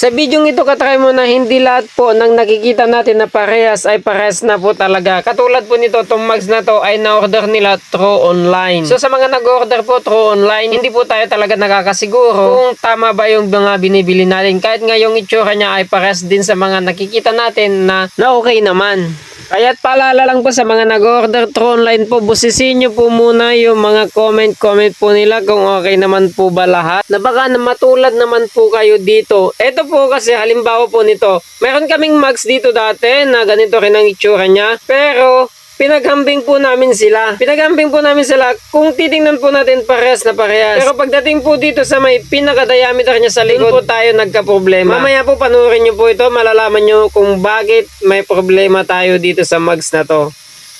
Sa bidyong ito katry mo na hindi lahat po ng nakikita natin na parehas ay parehas na po talaga. Katulad po nito, itong mags na to ay na-order nila through online. So sa mga nag-order po through online, hindi po tayo talaga nakakasiguro kung tama ba yung mga binibili natin. Kahit nga yung itsura niya ay parehas din sa mga nakikita natin na, na okay naman. Kaya't paalala lang po sa mga nag-order through online po, busisin nyo po muna yung mga comment-comment po nila kung okay naman po ba lahat. Na baka na matulad naman po kayo dito. Ito po kasi halimbawa po nito, meron kaming mags dito dati na ganito rin ang itsura niya. Pero pinaghambing po namin sila. Pinaghambing po namin sila kung titingnan po natin parehas na parehas. Pero pagdating po dito sa may pinaka-diameter niya sa likod po tayo nagka-problema. Mamaya po panoorin nyo po ito, malalaman nyo kung bakit may problema tayo dito sa mugs na to.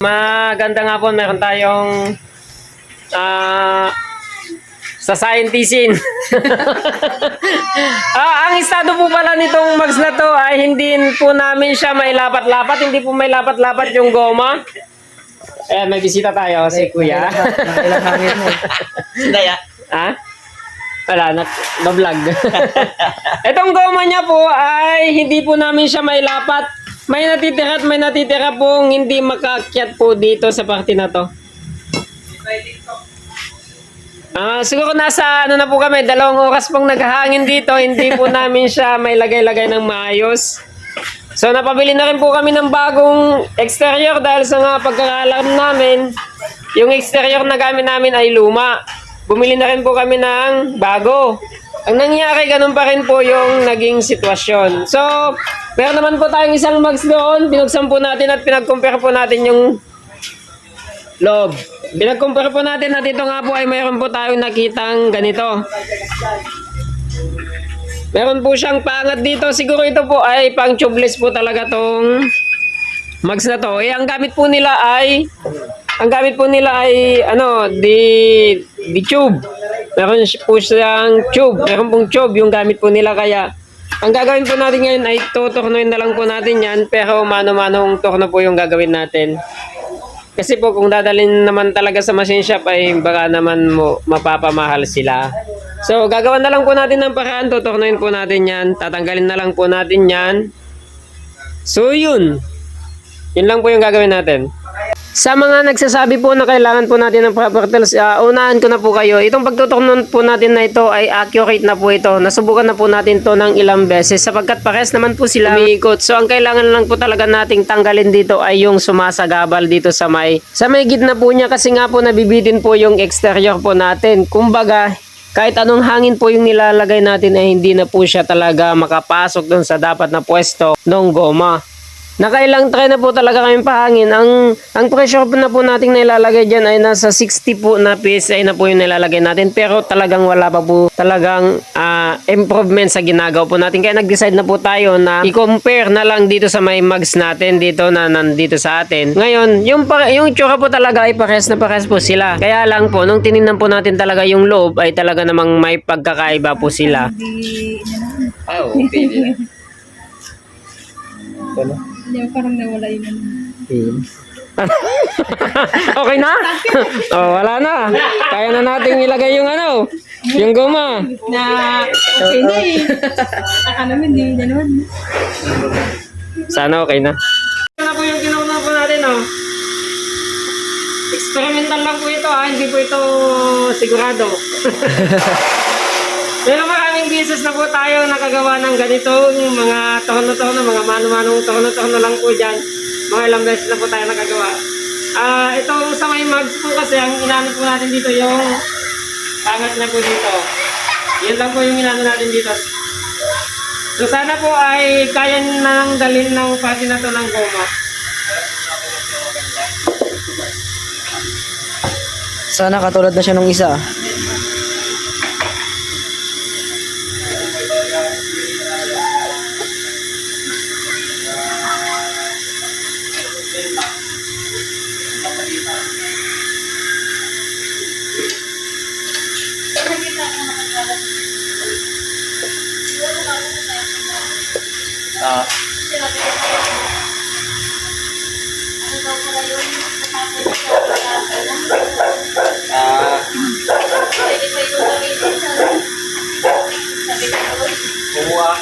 Maganda nga po, meron tayong ah sa scientisin. ah, ang estado po pala nitong mags na to ay hindi po namin siya may lapat-lapat, hindi po may lapat-lapat yung goma. Eh, may bisita tayo, si Kuya. Ilang hangin mo. Daya. ha? Wala, na, na-vlog. Itong goma niya po ay hindi po namin siya may lapat. May natitira at may natitira pong hindi makakyat po dito sa parte na to. Ah, siguro nasa ano na po kami, dalawang oras pong naghahangin dito, hindi po namin siya may lagay-lagay ng maayos. So napabili na rin po kami ng bagong exterior dahil sa nga pagkakalam namin, yung exterior na gamit namin ay luma. Bumili na rin po kami ng bago. Ang nangyari, ganun pa rin po yung naging sitwasyon. So, meron naman po tayong isang mags doon, binuksan po natin at pinag-compare po natin yung loob. Binag-compare po natin at ito nga po ay mayroon po tayong nakitang ganito. Meron po siyang pangat dito. Siguro ito po ay pang tubeless po talaga tong mags na to. Eh, ang gamit po nila ay ang gamit po nila ay ano, di di tube. Meron po siyang tube. Meron pong tube yung gamit po nila kaya ang gagawin po natin ngayon ay tuturnuin na lang po natin yan pero mano-manong turno po yung gagawin natin. Kasi po kung dadalhin naman talaga sa machine shop ay baka naman mo mapapamahal sila. So gagawin na lang po natin ng paraan, tuturnuin po natin yan, tatanggalin na lang po natin yan. So yun, yun lang po yung gagawin natin. Sa mga nagsasabi po na kailangan po natin ng proper tools, ah, unahan ko na po kayo. Itong pagtuturnon po natin na ito ay accurate na po ito. Nasubukan na po natin to ng ilang beses sapagkat pares naman po sila umiikot. So ang kailangan lang po talaga nating tanggalin dito ay yung sumasagabal dito sa may sa may gitna po niya kasi nga po nabibitin po yung exterior po natin. Kumbaga, kahit anong hangin po yung nilalagay natin ay hindi na po siya talaga makapasok doon sa dapat na pwesto ng goma. Nakailang try na po talaga kami pahangin. Ang ang pressure po na po nating nilalagay diyan ay nasa 60 po na PSI na po yung nilalagay natin. Pero talagang wala pa po talagang ah, improvement sa ginagawa po natin. Kaya nag-decide na po tayo na i-compare na lang dito sa may mags natin dito na nandito sa atin. Ngayon, yung yung tsura po talaga ay pares na pares po sila. Kaya lang po nung tiningnan po natin talaga yung loob ay talaga namang may pagkakaiba po sila. Ah, okay. Hindi, parang nawala yun. okay na? oh, wala na. Kaya na nating ilagay yung ano, yung goma. Na, okay na eh. Saka naman, di na naman. Sana okay na. Ito na po yung ginawa po natin, oh. Experimental lang po ito, ha. Hindi po ito sigurado. Pero maraming beses na po tayo nakagawa ng ganito, yung mga tono-tono, mga mano-manong tono-tono lang po dyan. Mga ilang beses na po tayo nakagawa. Ah, itong sa may mags po kasi, ang inano po natin dito yung pangat na po dito. Yun lang po yung inano natin dito. So sana po ay kaya nang dalhin ng pati na to ng goma. Sana katulad na siya nung isa. Ah. Ah. Kumuha.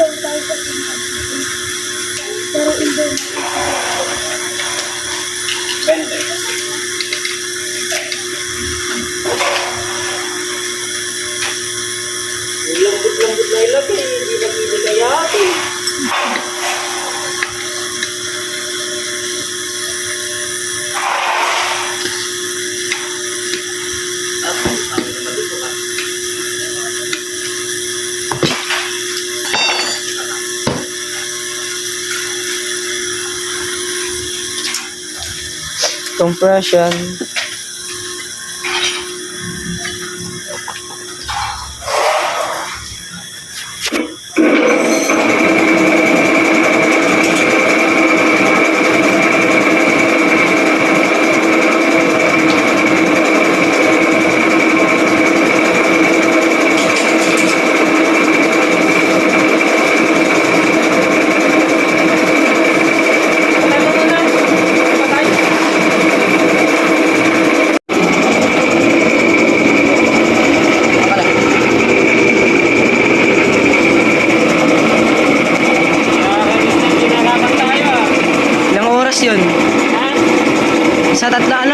Lambot-lambot Compression.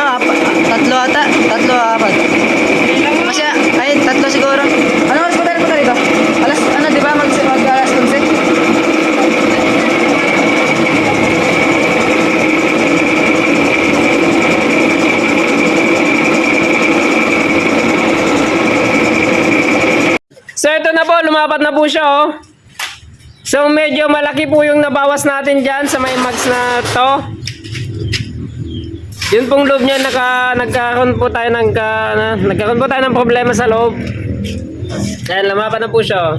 Apa, tatlo ata? Tatlo apat? Kasi, ay, tatlo siguro. Ano oras pa tayo punta dito? Alas, ano, di ba? Mag, mag alas 11? So ito na po, lumapat na po siya oh. So medyo malaki po yung nabawas natin dyan sa may mags na to. Yun pong loob niya, naka, nagkaroon po tayo ng, ka, na, nagkaroon po tayo ng problema sa loob. Ayan, lumapat na po siya oh.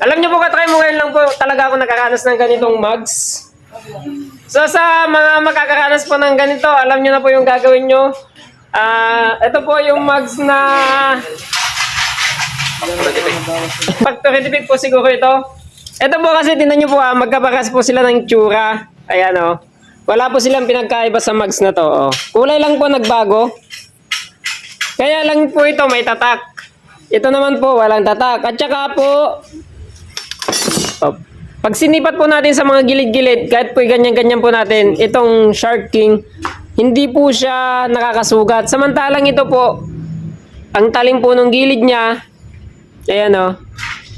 Alam niyo po katry mo ngayon lang po talaga ako nakaranas ng ganitong mugs. So sa mga makakaranas po ng ganito, alam niyo na po yung gagawin niyo. Ah, ito po yung mugs na Factory defect po siguro ito. Ito po kasi tingnan niyo po ah, magkaparas po sila ng tsura. Ayan oh. Wala po silang pinagkaiba sa mugs na to. Oh. Kulay lang po nagbago. Kaya lang po ito may tatak. Ito naman po walang tatak. At saka po Oh. Pag sinipat po natin sa mga gilid-gilid, kahit po ganyan-ganyan po natin, itong Shark King, hindi po siya nakakasugat. Samantalang ito po, ang talim po ng gilid niya, ayan o,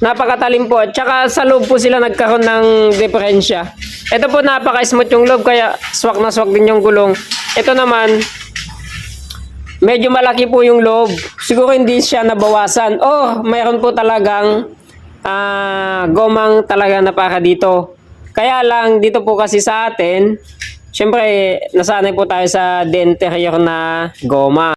napakatalim po. At saka sa loob po sila nagkaroon ng diferensya. Ito po napaka-smooth yung loob, kaya swak na swak din yung gulong. Ito naman, medyo malaki po yung loob. Siguro hindi siya nabawasan. Oh, mayroon po talagang ah, gomang talaga na para dito. Kaya lang, dito po kasi sa atin, syempre, nasanay po tayo sa denterior na goma.